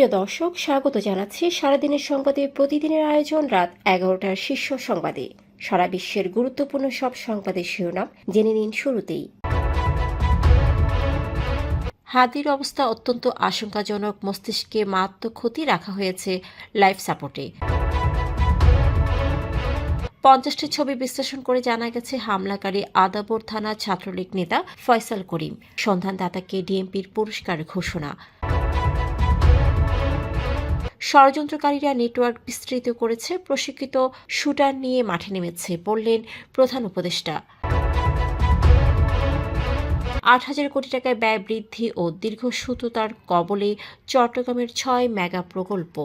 প্রিয় দর্শক, স্বাগত জানাচ্ছি সারাদিনের সংবাদে। প্রতিদিনের আয়োজন রাত এগারোটার শীর্ষ সংবাদে। সারা বিশ্বের গুরুত্বপূর্ণ সব সংবাদের শিরোনাম জেনে নিন শুরুতেই। হাদির অবস্থা অত্যন্ত আশঙ্কাজনক, মস্তিষ্কে মারাত্মক ক্ষতি রাখা হয়েছে লাইফ সাপোর্টে। পঞ্চাশটি ছবি বিশ্লেষণ করে জানা গেছে, হামলাকারী আদাবর থানা ছাত্রলীগ নেতা ফয়সাল করিম, সন্ধানদাতাকে ডিএমপির পুরস্কার ঘোষণা। ষড়যন্ত্রকারীরা নেটওয়ার্ক বিস্তৃত করেছে। প্রশিক্ষিত শুটার নিয়ে মাঠে নেমেছে, বললেন প্রধান উপদেষ্টা। আট হাজার কোটি টাকায় ব্যয় বৃদ্ধি ও দীর্ঘ দীর্ঘসূত্রতার কবলে চট্টগ্রামের ছয় মেগা প্রকল্প।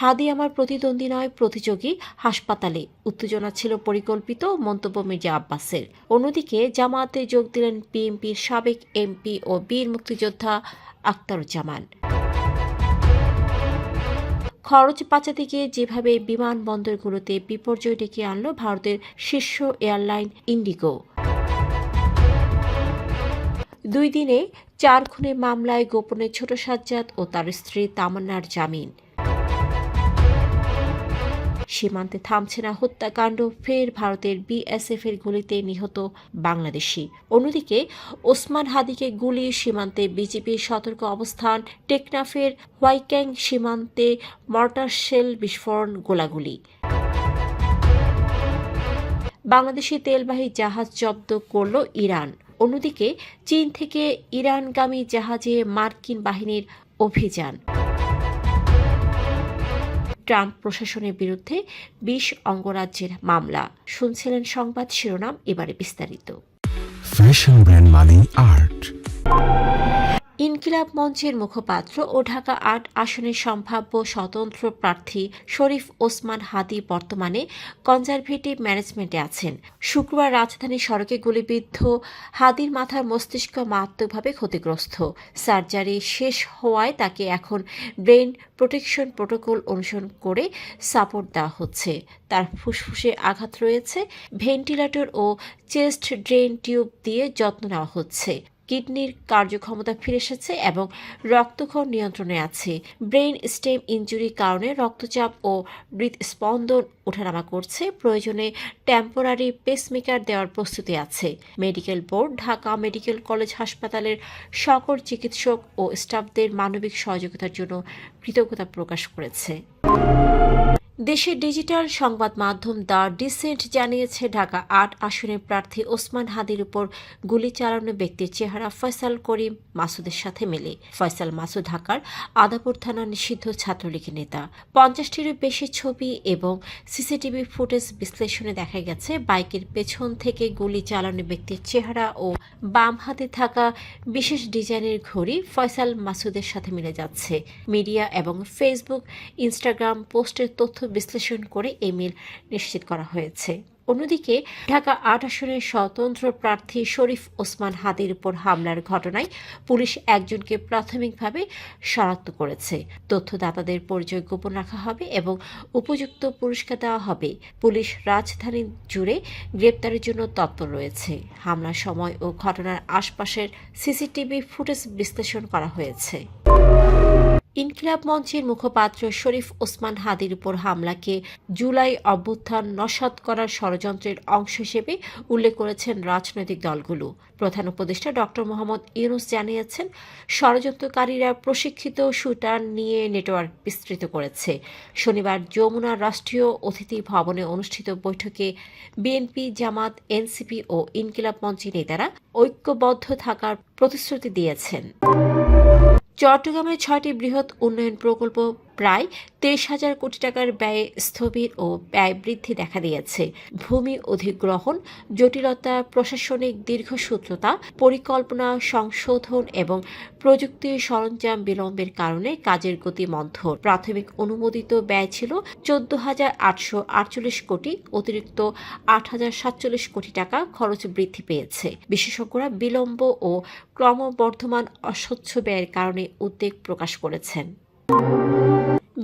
হাদি আমার প্রতিদ্বন্দ্বী নয়, প্রতিযোগী হাসপাতালে। উত্তেজনা ছিল পরিকল্পিত, মন্তব্য মির্জা আব্বাসের। অন্যদিকে জামায়াতে যোগ দিলেন বিএনপির সাবেক এমপি ও বীর মুক্তিযোদ্ধা আক্তারুজ্জামান। খরচ বাঁচাতে গিয়ে যেভাবে বিমানবন্দরগুলোতে বিপর্যয় ডেকে আনলো ভারতের শীর্ষ এয়ারলাইন ইন্ডিগো। দুই দিনে চার খুনের মামলায় গোপনে ছোট সাজ্জাদ ও তার স্ত্রী তামান্নার জামিন। সীমান্তে থামছে না হত্যাকাণ্ড, ফের ভারতের বিএসএফ এর গুলিতে নিহত বাংলাদেশি। অন্যদিকে, ওসমান হাদিকে গুলি সীমান্তে বিজেপির সতর্ক অবস্থান, টেকনাফের হোয়াইক্যাং সীমান্তে মর্টার শেল বিস্ফোরণ গোলাগুলি। বাংলাদেশি তেলবাহী জাহাজ জব্দ করল ইরান। অন্যদিকে, চীন থেকে ইরানগামী জাহাজে মার্কিন বাহিনীর অভিযান। ট্রাম্প প্রশাসনের বিরুদ্ধে বিশ অঙ্গরাজ্যের মামলা। শুনছিলেন সংবাদ শিরোনাম, এবারে বিস্তারিত। ফ্যাশন ব্র্যান্ড মানে আর্ট ইনকিলাব মঞ্চের মুখপাত্র ও ঢাকা আট আসনের সম্ভাব্য স্বতন্ত্র প্রার্থী শরীফ ওসমান হাদি বর্তমানে কনজারভেটিভ ম্যানেজমেন্টে আছেন। শুক্রবার রাজধানী সড়কে গুলিবিদ্ধ হাদির মাথার মস্তিষ্ক মারাত্মকভাবে ক্ষতিগ্রস্ত। সার্জারি শেষ হওয়ায় তাকে এখন ব্রেন প্রোটেকশন প্রোটোকল অনুসরণ করে সাপোর্ট দেওয়া হচ্ছে। তার ফুসফুসে আঘাত রয়েছে, ভেন্টিলেটর ও চেস্ট ড্রেন টিউব দিয়ে যত্ন নেওয়া হচ্ছে। কিডনির কার্যক্ষমতা ফিরে এসেছে এবং রক্তক্ষরণ নিয়ন্ত্রণে আছে। ব্রেইন স্টেম ইনজুরির কারণে রক্তচাপ ও হৃদস্পন্দন ওঠানামা করছে। প্রয়োজনে টেম্পোরারি পেসমেকার দেওয়ার প্রস্তুতি আছে। Medical board, Dhaka medical college হাসপাতালের সকল চিকিৎসক ও স্টাফদের মানবিক সহযোগিতার জন্য কৃতজ্ঞতা প্রকাশ করেছে। দেশের ডিজিটাল সংবাদ মাধ্যম দ্য ডিসেন্ট জানিয়েছে, ঢাকা আট আসনের প্রার্থী ওসমান হাদির উপর গুলি চালানো ব্যক্তির চেহারা ফয়সাল করিম মাসুদের সাথে মেলে। ফয়সাল মাসুদ ঢাকার আদাপুর থানা নিষিদ্ধ ছাত্রলীগের নেতা। পঞ্চাশটিরও বেশি ছবি এবং সিসিটিভি ফুটেজ বিশ্লেষণে দেখা গেছে, বাইকের পেছন থেকে গুলি চালানো ব্যক্তির চেহারা ও বাম হাতে থাকা বিশেষ ডিজাইনের ঘড়ি ফয়সাল মাসুদের সাথে মিলে যাচ্ছে। মিডিয়া এবং ফেসবুক, ইনস্টাগ্রাম পোস্টের তথ্য বিশ্লেষণ করে এই মিল নিশ্চিত করা হয়েছে। অন্যদিকে, ঢাকা আট আসনের স্বতন্ত্র প্রার্থী শরীফ ওসমান হাদির উপর হামলার ঘটনায় পুলিশ একজনকে প্রাথমিকভাবে শনাক্ত করেছে। তথ্যদাতাদের পরিচয় গোপন রাখা হবে এবং উপযুক্ত পুরস্কার দেওয়া হবে। পুলিশ রাজধানী জুড়ে গ্রেপ্তারের জন্য তৎপর রয়েছে। হামলার সময় ও ঘটনার আশপাশের সিসিটিভি ফুটেজ বিশ্লেষণ করা হয়েছে। ইনকিলাব মঞ্চের মুখপাত্র শরীফ ওসমান হাদির উপর হামলাকে জুলাই অভ্যুত্থান নস্বাত করার ষড়যন্ত্রের অংশ হিসেবে উল্লেখ করেছেন রাজনৈতিক দলগুলো। প্রধান উপদেষ্টা ডক্টর মোহাম্মদ ইউনুস জানিয়েছেন, ষড়যন্ত্রকারীরা প্রশিক্ষিত শুটার নিয়ে নেটওয়ার্ক বিস্তৃত করেছে। শনিবার যমুনা রাষ্ট্রীয় অতিথি ভবনে অনুষ্ঠিত বৈঠকে বিএনপি, জামাত, এনসিপি ও ইনকিলাব মঞ্চের নেতারা ঐক্যবদ্ধ থাকার প্রতিশ্রুতি দিয়েছেন। চট্টগ্রামের ছয়টি বৃহৎ উন্নয়ন প্রকল্প প্রায় তেইশ হাজার কোটি টাকার ব্যয়ে স্থবির ও ব্যয় বৃদ্ধি দেখা দিয়েছে। ভূমি অধিগ্রহণ, জটিলতা, প্রশাসনিক দীর্ঘসূত্রতা, পরিকল্পনা, সংশোধন এবং প্রযুক্তি সরঞ্জাম বিলম্বের কারণে কাজের গতি মন্থর। প্রাথমিক অনুমোদিত ব্যয় ছিল চোদ্দ হাজার আটশো আটচল্লিশ কোটি, অতিরিক্ত আট হাজার সাতচল্লিশ কোটি টাকা খরচ বৃদ্ধি পেয়েছে। বিশেষজ্ঞরা বিলম্ব ও ক্রমবর্ধমান অস্বচ্ছ ব্যয়ের কারণে উদ্বেগ প্রকাশ করেছেন।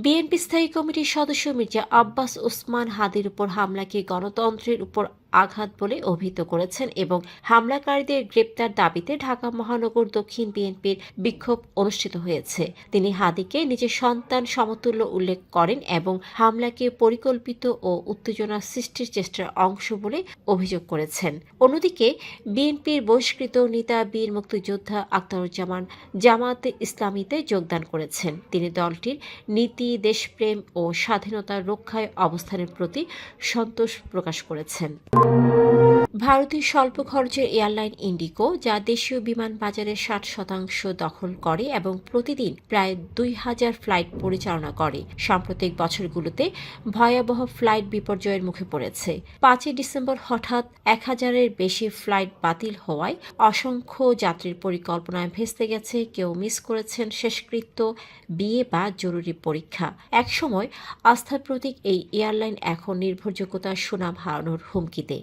বিএনপি স্থায়ী কমিটির সদস্য মির্জা আব্বাস ওসমান হাদির উপর হামলাকে গণতন্ত্রের উপর আঘাত বলে অভিহিত করেছেন এবং হামলাকারীদের গ্রেপ্তার দাবিতে ঢাকা মহানগর দক্ষিণ বিএনপির বিক্ষোভ অনুষ্ঠিত হয়েছে। তিনি হাদিকে নিজের সন্তান সমতুল্য উল্লেখ করেন এবং হামলাকে পরিকল্পিত ও উত্তেজনা সৃষ্টির চেষ্টার অংশ বলে অভিযোগ করেছেন। অন্যদিকে, বিএনপির বহিষ্কৃত নেতা বীর মুক্তিযোদ্ধা আখতারুজ্জামান জামাতে ইসলামীতে যোগদান করেছেন। তিনি দলটির নীতি, দেশপ্রেম ও স্বাধীনতা রক্ষায় অবস্থানের প্রতি সন্তোষ প্রকাশ করেছেন। Música ভারতীয় স্বল্প খরচের এয়ারলাইন ইন্ডিগো, যা দেশীয় বিমান বাজারের ষাট শতাংশ দখল করে এবং প্রতিদিন প্রায় দুই হাজার ফ্লাইট পরিচালনা করে, সাম্প্রতিক বছরগুলোতে ভয়াবহ ফ্লাইট বিপর্যয়ের মুখে পড়েছে। পাঁচই ডিসেম্বর হঠাৎ এক হাজারের বেশি ফ্লাইট বাতিল হওয়ায় অসংখ্য যাত্রীর পরিকল্পনায় ভেস্তে গেছে, কেউ মিস করেছেন শেষকৃত্য, বিয়ে বা জরুরি পরীক্ষা। একসময় আস্থার প্রতীক এই এয়ারলাইন এখন নির্ভরযোগ্যতার সুনাম হারানোর হুমকিতে।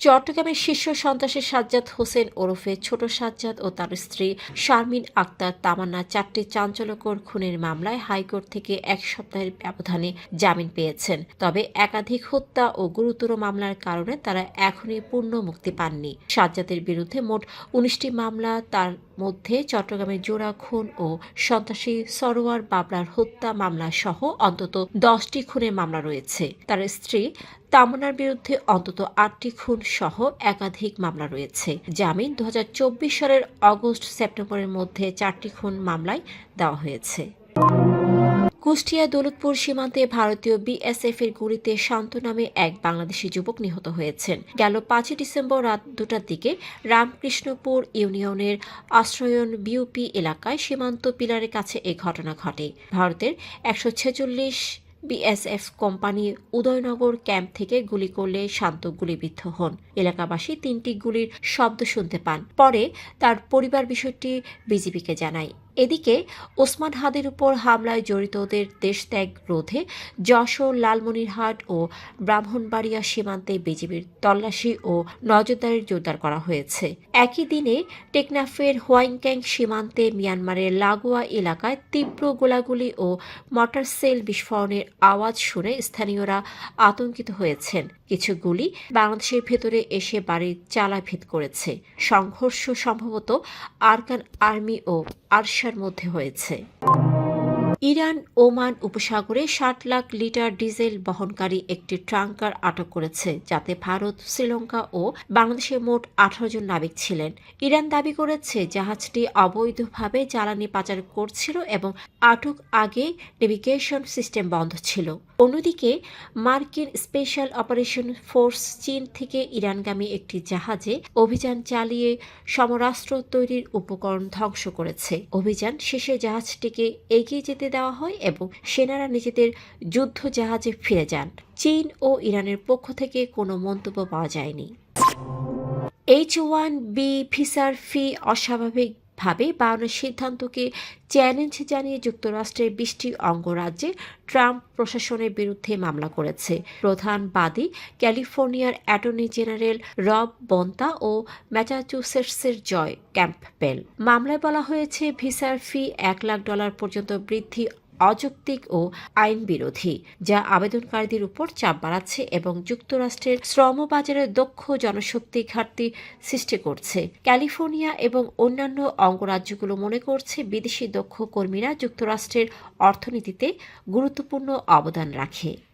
চট্টগ্রামের শীর্ষ সন্ত্রাসী সাজ্জাদ হোসেন ওরফে ছোট সাজ্জাদ ও তার স্ত্রী শারমিন আক্তার তামান্না চারটি চাঞ্চল্যকর খুনের মামলায় হাইকোর্ট থেকে এক সপ্তাহের ব্যবধানে জামিন পেয়েছেন। তবে একাধিক হত্যা ও গুরুতর মামলার কারণে তারা এখনই পূর্ণ মুক্তি পাননি। সাজ্জাদের বিরুদ্ধে মোট উনিশটি মামলা, তার মধ্যে চট্টগ্রামের জোড়া খুন ও সন্ত্রাসী সরোয়ার বাবলার হত্যা মামলা সহ অন্তত দশটি খুনের মামলা রয়েছে। তার স্ত্রী তামনার বিরুদ্ধে অন্তত আটটি খুন সহ একাধিক মামলা রয়েছে। জামিন দুহাজার চব্বিশ সালের অগস্ট সেপ্টেম্বরের মধ্যে চারটি খুন মামলায় দেওয়া হয়েছে। কুষ্টিয়া দৌলতপুর সীমান্তে ভারতীয় বিএসএফ এর গুলিতে শান্ত নামে এক বাংলাদেশি যুবক নিহত হয়েছেন। গেল পাঁচই ডিসেম্বর রাত দুটার দিকে রামকৃষ্ণপুর ইউনিয়নের আশ্রয়ন বিউপি এলাকায় সীমান্ত পিলারের কাছে এই ঘটনা ঘটে। ভারতের একশো ছেচল্লিশ বিএসএফ কোম্পানি উদয়নগর ক্যাম্প থেকে গুলি করলে শান্ত গুলিবিদ্ধ হন। এলাকাবাসী তিনটি গুলির শব্দ শুনতে পান। পরে তার পরিবার বিষয়টি বিজিবিকে জানায়। এদিকে ওসমান হাদের উপর হামলায় জড়িতদের দেশত্যাগ রোধে যশোর, লালমনিরহাট ও ব্রাহ্মণবাড়িয়া সীমান্তে বিজিবির তল্লাশি ও নজরদারি জোরদার করা হয়েছে। একই দিনে টেকনাফের হোয়াইংক্যাং সীমান্তে মিয়ানমারের লাগোয়া এলাকায় তীব্র গোলাগুলি ও মটার সেল বিস্ফোরণের আওয়াজ শুনে স্থানীয়রা আতঙ্কিত হয়েছেন। কিছু গুলি বাংলাদেশের ভেতরে এসে বাড়ির চালাভেদ করেছে। সংঘর্ষ সম্ভবত আরকান আর্মি ও আরশার মধ্যে হয়েছে। ইরান, ওমান উপসাগরে ষাট লাখ লিটার ডিজেল বহনকারী একটি ট্রাঙ্কার আটক করেছে, যাতে ভারত, শ্রীলঙ্কা ও বাংলাদেশের মোট আঠারো জন নাবিক ছিলেন। ইরান দাবি করেছে, জাহাজটি অবৈধভাবে জ্বালানি পাচার করছিল এবং আটক আগে নেভিগেশন সিস্টেম বন্ধ ছিল। অন্যদিকে, মার্কিন স্পেশাল অপারেশন ফোর্স চীন থেকে ইরানগামী একটি জাহাজে অভিযান চালিয়ে সমরাস্ত্র তৈরির উপকরণ ধ্বংস করেছে। অভিযান শেষে জাহাজটিকে এগিয়ে যেতে দেওয়া হয় এবং সেনারা নিজেদের যুদ্ধ জাহাজে ফিরে যান। চীন ও ইরানের পক্ষ থেকে কোনো মন্তব্য পাওয়া যায়নি। এইচ ওয়ান বি ভিসার ফি অস্বাভাবিকভাবে বাড়ানোর সিদ্ধান্তকে চ্যালেঞ্জ জানিয়ে যুক্তরাষ্ট্রের বিশটি অঙ্গরাজ্যে ট্রাম্প প্রশাসনের বিরুদ্ধে মামলা করেছে। প্রধান বাদী ক্যালিফোর্নিয়ার অ্যাটর্নি জেনারেল রব বন্তা ও ম্যাচাচুসেটসের জয় ক্যাম্পবেল। মামলায় বলা হয়েছে, ভিসার ফি এক লাখ ডলার পর্যন্ত বৃদ্ধি অযৌক্তিক ও আইন বিরোধী যা আবেদনকারীদের উপর চাপ বাড়াচ্ছে এবং যুক্তরাষ্ট্রের শ্রম বাজারে দক্ষ জনশক্তি ঘাটতি সৃষ্টি করছে। ক্যালিফোর্নিয়া এবং অন্যান্য অঙ্গরাজ্যগুলো মনে করছে বিদেশি দক্ষ কর্মীরা যুক্তরাষ্ট্রের অর্থনীতিতে গুরুত্বপূর্ণ অবদান রাখে।